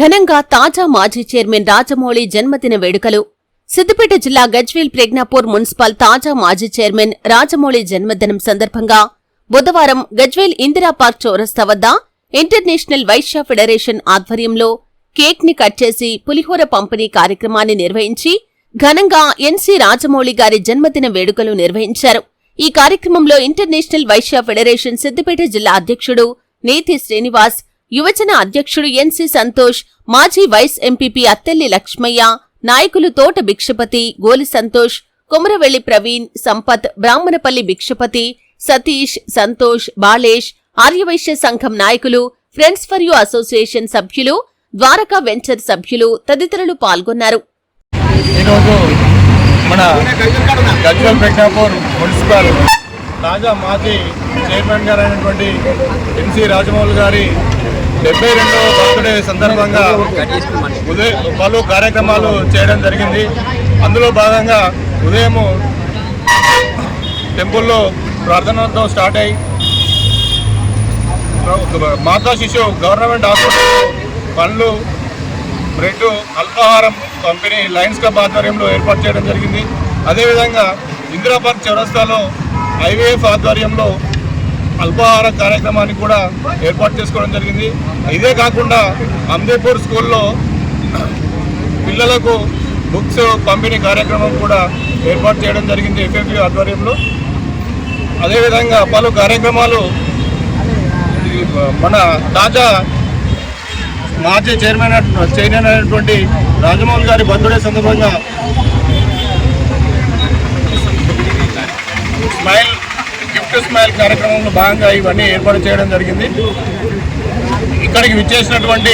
ఘనంగా తాజా మాజీ చైర్మన్ రాజమౌళి జన్మదిన వేడుకలు. సిద్దిపేట జిల్లా గజ్వేల్ ప్రజ్ఞాపూర్ మున్సిపల్ తాజా మాజీ చైర్మన్ రాజమౌళి జన్మదినం సందర్భంగా బుధవారం గజ్వేల్ ఇందిరా పార్క్ చౌరస్తా వద్ద ఇంటర్నేషనల్ వైశ్య ఫెడరేషన్ ఆధ్వర్యంలో కేక్ని కట్ చేసి పులిహోర పంపిణీ కార్యక్రమాన్ని నిర్వహించి ఘనంగా ఎన్సీ రాజమౌళి గారి జన్మదిన వేడుకలు నిర్వహించారు. ఈ కార్యక్రమంలో ఇంటర్నేషనల్ వైశ్య ఫెడరేషన్ సిద్దిపేట జిల్లా అధ్యక్షుడు నేతి శ్రీనివాస్ యువజన అధ్యక్షుడు ఎన్సి సంతోష్ మాజీ వైస్ ఎంపీపీ అత్తెల్లి లక్ష్మయ్య నాయకులు తోట భిక్షపతి గోలి సంతోష్ కుమరవెల్లి ప్రవీణ్ సంపత్ బ్రాహ్మణపల్లి భిక్షపతి సతీష్ సంతోష్ బాలేష్ ఆర్యవైశ్య సంఘం నాయకులు ఫ్రెండ్స్ ఫర్ యూ అసోసియేషన్ సభ్యులు ద్వారకా వెంచర్ సభ్యులు తదితరులు పాల్గొన్నారు. మన గజ్వల్ మున్సిపల్ తాజా మాజీ చైర్మన్ గారు అయినటువంటి రాజమౌళి గారి డెబ్బై రెండవ బర్త్డే సందర్భంగా ఉదయం పలు కార్యక్రమాలు చేయడం జరిగింది. అందులో భాగంగా ఉదయము టెంపుల్లో ప్రార్థనతో స్టార్ట్ అయ్యి మాతా శిశు గవర్నమెంట్ హాస్పిటల్ పండ్లు బ్రెడ్ అల్పాహారం పంపిణీ లయన్స్ క్లబ్ ఆధ్వర్యంలో ఏర్పాటు చేయడం జరిగింది. అదేవిధంగా ఇందిరా చౌరస్తాలో ఐవీఎఫ్ ఆధ్వర్యంలో అల్పాహార కార్యక్రమాన్ని కూడా ఏర్పాటు చేసుకోవడం జరిగింది. ఇదే కాకుండా అందేపూర్ స్కూల్లో పిల్లలకు బుక్స్ పంపిణీ కార్యక్రమం కూడా ఏర్పాటు చేయడం జరిగింది ఎఫ్ఎఫ్యూ ఆధ్వర్యంలో. అదేవిధంగా పలు కార్యక్రమాలు ఈ మన తాజా మాజీ చైర్మన్ చైర్మన్ అయినటువంటి రాజమౌళి గారి బర్త్డే సందర్భంగా స్మైల్ గిఫ్ట్ స్మైల్ కార్యక్రమంలో భాగంగా ఇవన్నీ ఏర్పాటు చేయడం జరిగింది. ఇక్కడికి విచ్చేసినటువంటి